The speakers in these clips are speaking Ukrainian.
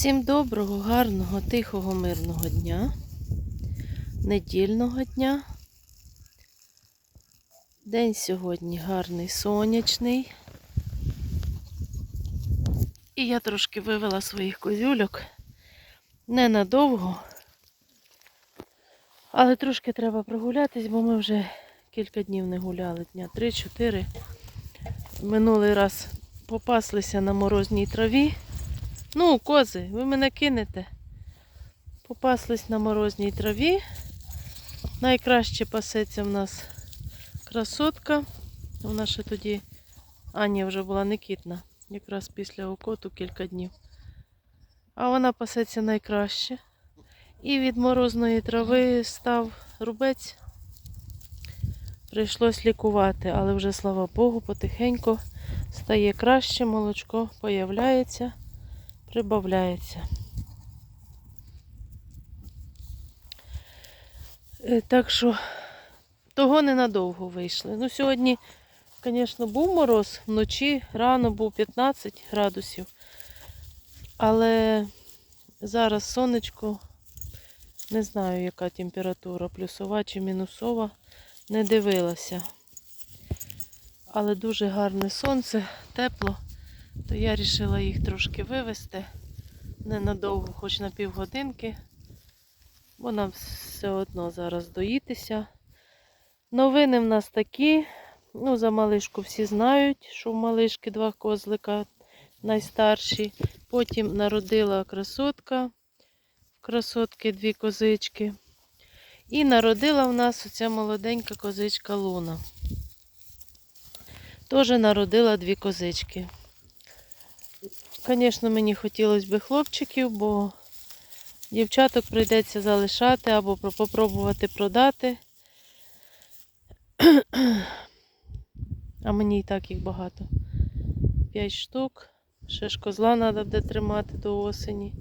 Всім доброго, гарного, тихого, мирного дня, недільного дня. День сьогодні гарний, сонячний. І я трошки вивела своїх козюльок ненадовго. Але трошки треба прогулятись, бо ми вже кілька днів не гуляли, дня 3-4. Минулий раз попаслися на морозній траві. Ну, кози, ви мене кинете. Попаслись на морозній траві. Найкраще пасеться в нас красотка. Вона ще тоді, Аня вже була некітна, якраз після окоту кілька днів. А вона пасеться найкраще. І від морозної трави став рубець. Прийшлось лікувати, але вже, слава Богу, потихеньку стає краще, молочко появляється прибавляється. Е, Так що того ненадовго вийшли. Ну, сьогодні, звісно, був мороз, вночі рано був 15 градусів. Але зараз сонечко, не знаю, яка температура, плюсова чи мінусова, не дивилася. Але дуже гарне сонце, тепло то я вирішила їх трошки вивезти ненадовго, хоч на півгодинки, бо нам все одно зараз доїтися. Новини в нас такі. Ну, за малишку всі знають, що в малишки два козлика найстарші. Потім народила красотка, красотки дві козички. І народила в нас оця молоденька козичка Луна. Теж народила дві козички. Звісно, мені хотілося б хлопчиків, бо дівчаток прийдеться залишати або попробувати продати. А мені і так їх багато. П'ять штук. Ще ж козла треба буде тримати до осені.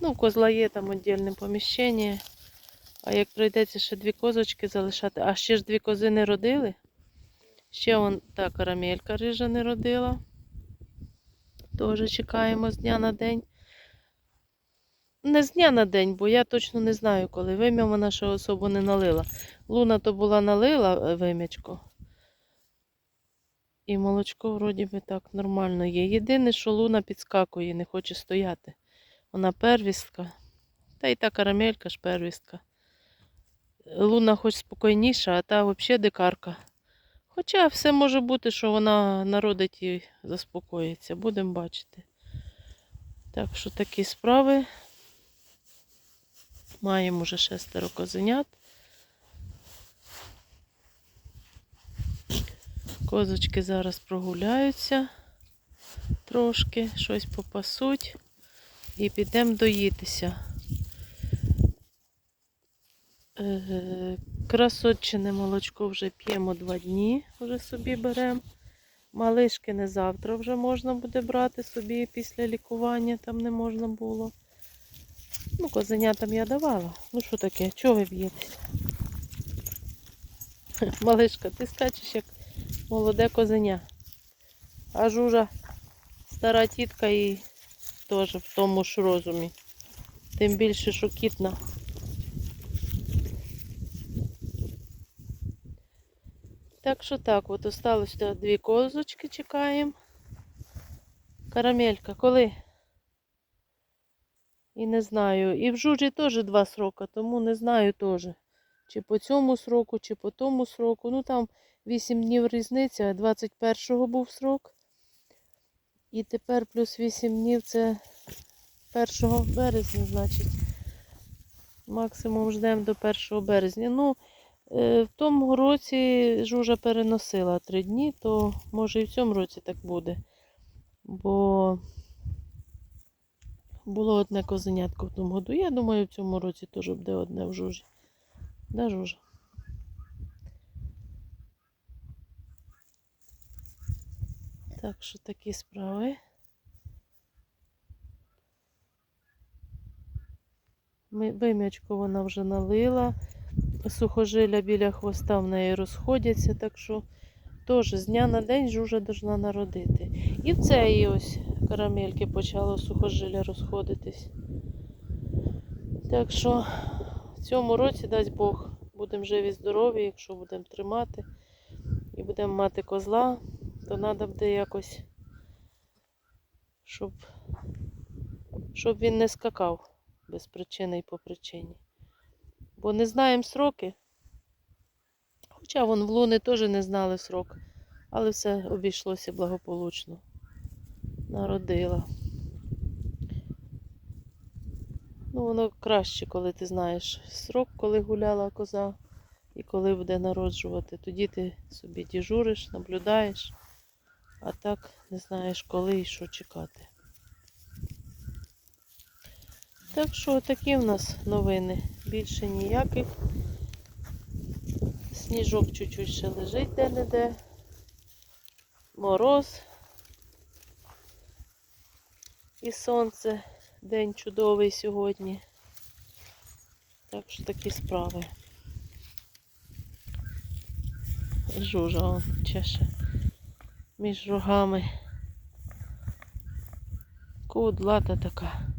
Ну, козла є там віддільне поміщення. А як прийдеться ще дві козочки залишати, а ще ж дві кози не родили. Ще вон та карамелька рижа не родила. Теж чекаємо з дня на день. Не з дня на день, бо я точно не знаю, коли вим'я вона ще особо не налила. Луна то була налила вим'ячко. І молочко вроді би так нормально є. Єдине, що луна підскакує, не хоче стояти. Вона первістка. Та й та карамелька ж первістка. Луна хоч спокійніша, а та взагалі дикарка. Хоча все може бути, що вона народить і заспокоїться. Будемо бачити. Так що такі справи. Маємо вже шестеро козенят. Козочки зараз прогуляються трошки, щось попасуть і підемо доїтися. Е, Красотчине молочко вже п'ємо два дні, вже собі беремо. Малишки не завтра вже можна буде брати собі після лікування, там не можна було. Ну, козенятам я давала. Ну що таке, чого ви б'єтесь? Малишка, ти скачеш як молоде козеня. А жужа стара тітка і теж в тому ж розумі. Тим більше, що кітна. Так що так, от осталось то дві козочки чекаємо. Карамелька, коли? І не знаю. І в жужі теж два срока, тому не знаю теж. Чи по цьому сроку, чи по тому сроку. Ну там 8 днів різниця, 21-го був срок. І тепер плюс 8 днів це 1 березня, значить. Максимум ждемо до 1 березня. Ну, В тому році жужа переносила три дні, то може і в цьому році так буде. Бо було одне козенятко в тому году. Я думаю, в цьому році теж буде одне в жужі. Да, жужа? Так що такі справи. Вим'ячку вона вже налила сухожилля біля хвоста в неї розходяться, так що Теж з дня на день жужа должна народити. І в цеї ось карамельки почало сухожилля розходитись. Так що в цьому році, дасть Бог, будемо живі здорові, якщо будемо тримати і будемо мати козла, то треба буде якось, щоб, щоб він не скакав без причини і по причині. Бо не знаємо сроки. Хоча вон в луни теж не знали срок, але все обійшлося благополучно. Народила. Ну, воно краще, коли ти знаєш срок, коли гуляла коза і коли буде народжувати. Тоді ти собі діжуриш, наблюдаєш, а так не знаєш, коли і що чекати. Так що такі в нас новини. Більше ніяких. Сніжок чуть-чуть ще лежить де-не-де. Мороз. І сонце. День чудовий сьогодні. Так що такі справи. Жужа он чеше між рогами. Кудлата така.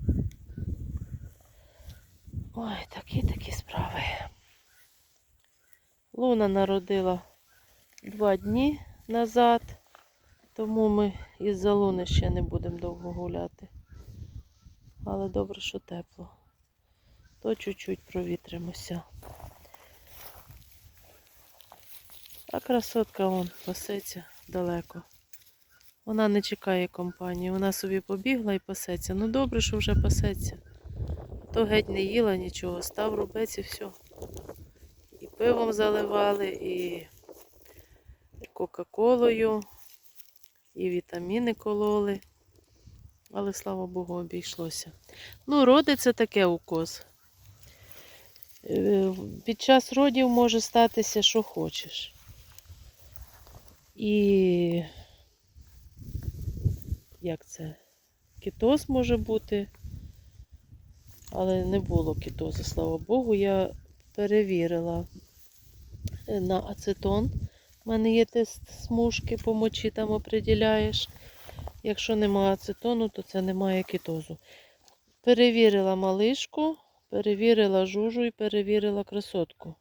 Ой, такі такі справи. Луна народила два дні назад, тому ми із-за луни ще не будемо довго гуляти. Але добре, що тепло. То чуть-чуть провітримося. А красотка вон пасеться далеко. Вона не чекає компанії. Вона собі побігла і пасеться. Ну добре, що вже пасеться. То геть не їла нічого, став рубець і все. І пивом заливали, і кока-колою, і вітаміни кололи. Але слава Богу, обійшлося. Ну, родиться таке у коз. Е, Під час родів може статися, що хочеш. І як це? Кітоз може бути, але не було кітозу, слава Богу. Я перевірила е, на ацетон. У мене є тест смужки по мочі, там оприділяєш. Якщо немає ацетону, то це немає кітозу. Перевірила малишку, перевірила жужу і перевірила красотку.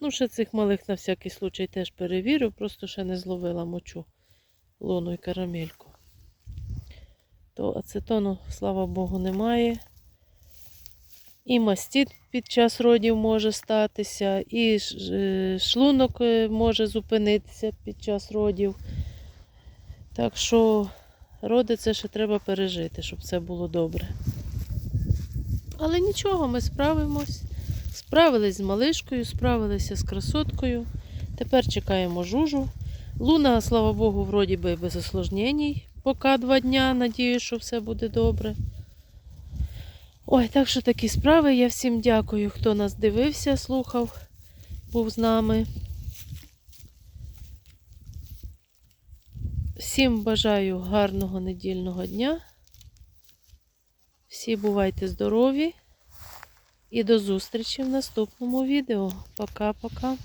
Ну, ще цих малих на всякий случай теж перевірю, просто ще не зловила мочу, луну і карамельку. То ацетону, слава Богу, немає. І мастит під час родів може статися, і е, шлунок е, може зупинитися під час родів. Так що роди це ще треба пережити, щоб це було добре. Але нічого, ми справимось. Справились з малишкою, справилися з красоткою. Тепер чекаємо жужу. Луна, слава Богу, вроді би без осложнень. Поки два дня. Надію, що все буде добре. Ой, так що такі справи. Я всім дякую, хто нас дивився, слухав, був з нами. Всім бажаю гарного недільного дня. Всі бувайте здорові. І до зустрічі в наступному відео. Пока-пока.